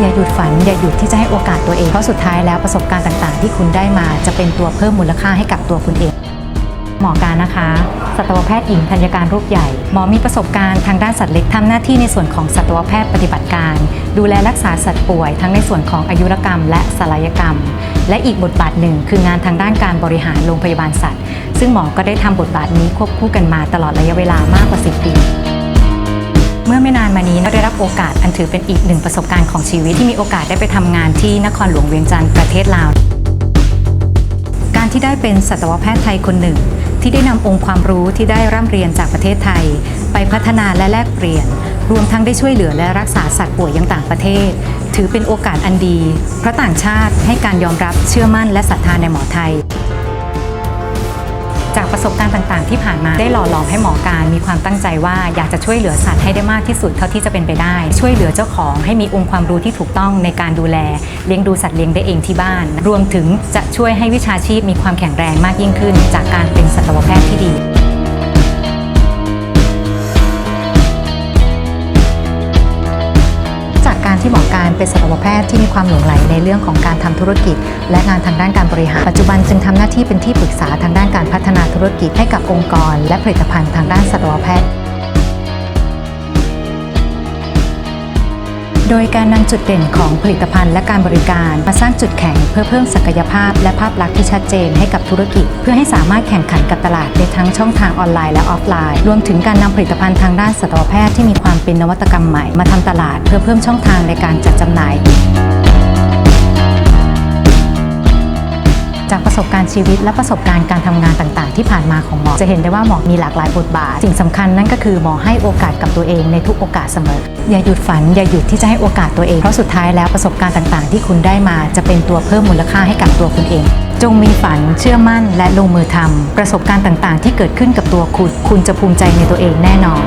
อย่าหยุดฝัน อย่าหยุดที่จะให้โอกาสตัวเอง เพราะสุดท้ายแล้วประสบการณ์ต่างๆ ที่คุณได้มาจะเป็นตัวเพิ่มมูลค่าให้กับตัวคุณเอง หมอการนะคะสัตวแพทย์หญิงธัญการรูปใหญ่ หมอมีประสบการณ์ทางด้านสัตว์เล็กทำหน้าที่ในส่วนของสัตวแพทย์ปฏิบัติการ ดูแลรักษาสัตว์ป่วย ทั้งในส่วนของอายุรกรรม และศัลยกรรม และอีกบทบาทหนึ่งคืองานทางด้านการบริหารโรงพยาบาลสัตว์ ซึ่งหมอก็ได้ทำบทบาทนี้ควบคู่กันมาตลอดระยะเวลามากกว่า 10 ปี เมื่อไม่นานมานี้ได้รับโอกาสอันถือเป็นอีกหนึ่งประสบการณ์ของชีวิตที่มีโอกาสได้ไปทำงานที่นครหลวงเวียงจันทร์ประเทศลาว การที่ได้เป็นสัตวแพทย์ไทยคนหนึ่ง ที่ได้นำองค์ความรู้ที่ได้ร่ำเรียนจากประเทศไทย ไปพัฒนาและแลกเปลี่ยน รวมทั้งได้ช่วยเหลือและรักษาสัตว์ป่วยยังต่างประเทศ ถือเป็นโอกาสอันดี เพราะต่างชาติให้การยอมรับเชื่อมั่นและศรัทธาในหมอไทย จากประสบการณ์ต่างๆ ที่ผ่านมาได้หล่อหลอมให้หมอการมีความตั้งใจว่าอยากจะช่วยเหลือสัตว์ให้ได้มากที่สุดเท่าที่จะเป็นไปได้ ช่วยเหลือเจ้าของให้มีองค์ความรู้ที่ถูกต้องในการดูแล เลี้ยงดูสัตว์เลี้ยงได้เองที่บ้าน รวมถึงจะช่วยให้วิชาชีพมีความแข็งแรงมากยิ่งขึ้น จากการเป็นสัตวแพทย์ที่ดี ที่หมอการเป็นสัตวแพทย์ที่มีความหลงใหลในเรื่องของการทำธุรกิจ และงานทางด้านการบริหารปัจจุบันจึงทำหน้าที่เป็นที่ปรึกษาทางด้านการพัฒนาธุรกิจให้กับองค์กร และผลิตภัณฑ์ทางด้านสัตวแพทย์ โดยการนำจุดเด่นของผลิตภัณฑ์และการบริการ มาสร้างจุดแข็งเพื่อเพิ่มศักยภาพ และภาพลักษณ์ที่ชัดเจนให้กับธุรกิจ เพื่อให้สามารถแข่งขันกับตลาดในทั้งช่องทางออนไลน์และออฟไลน์ รวมถึงการนำผลิตภัณฑ์ทางด้านสัตวแพทย์ที่มีความเป็นนวัตกรรมใหม่มาทำตลาด เพื่อเพิ่มช่องทางในการจัดจำหน่าย จากประสบการณ์ชีวิต และประสบการณ์การทำงานต่าง ๆ ที่ผ่านมาของหมอ จะเห็นได้ว่าหมอมีหลากหลายบทบาท สิ่งสำคัญนั่นก็คือหมอให้โอกาสกับตัวเองในทุกโอกาสเสมอ อย่าหยุดฝัน อย่าหยุดที่จะให้โอกาสตัวเอง เพราะสุดท้ายแล้วประสบการณ์ต่างๆ ที่คุณได้มาจะเป็นตัวเพิ่มมูลค่าให้กับตัวคุณเอง จงมีฝัน เชื่อมั่น และลงมือทำประสบการณ์ต่างๆ ที่เกิดขึ้นกับตัวคุณ คุณจะภูมิใจในตัวเองแน่นอน